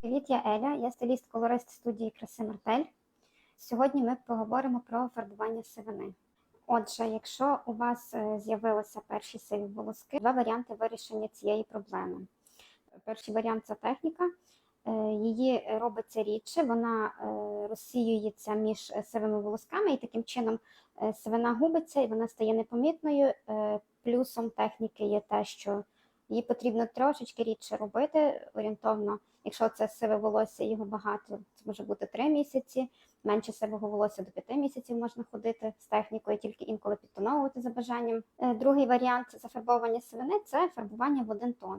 Привіт, я Еля, я стиліст-колорист студії краси Мартель. Сьогодні ми поговоримо про фарбування сивини. Отже, якщо у вас е, з'явилися перші сиві волоски, два варіанти вирішення цієї проблеми. Перший варіант це техніка. Е, Її робиться рідше, вона е, розсіюється між сивими волосками, і таким чином сивина губиться і вона стає непомітною. Плюсом техніки є те, що її потрібно трошечки рідше робити, орієнтовно, якщо це сиве волосся, його багато, це може бути 3 місяці, менше сивого волосся до 5 місяців можна ходити з технікою, тільки інколи підтоновувати за бажанням. Е, Другий варіант зафарбовування сивини це фарбування в один тон.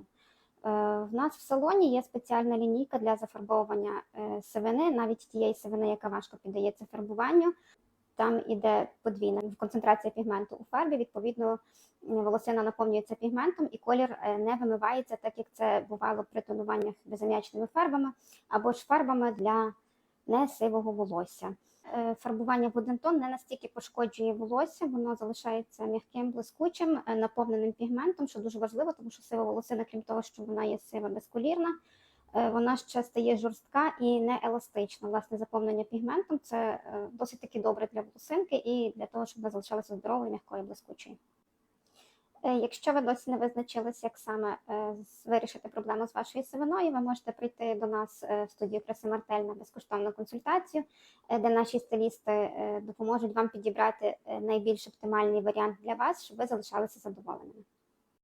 Е, В нас в салоні є спеціальна лінійка для зафарбовування е, сивини, навіть тієї сивини, яка важко піддається фарбуванню. Там іде подвійна концентрація пігменту у фарбі. Відповідно, волосина наповнюється пігментом, і колір е, не вимивається, так як це бувало при тонуваннях безам'ячними фарбами або ж фарбами для несивого волосся. Е, Фарбування в один тон не настільки пошкоджує волосся, воно залишається м'яким, блискучим, е, наповненим пігментом, що дуже важливо, тому що сива волосина, крім того, що вона є сива безколірна, вона ще стає жорстка і не еластична. Власне, заповнення пігментом це е, досить таки добре для волосинки і для того, щоб вона залишалася здоровою, м'якою, блискучою. Е, Якщо ви досі не визначились, як саме е, вирішити проблему з вашою сивиною, ви можете прийти до нас е, в студію краси Мартель на безкоштовну консультацію, е, де наші стилісти е, допоможуть вам підібрати е, найбільш оптимальний варіант для вас, щоб ви залишалися задоволеними.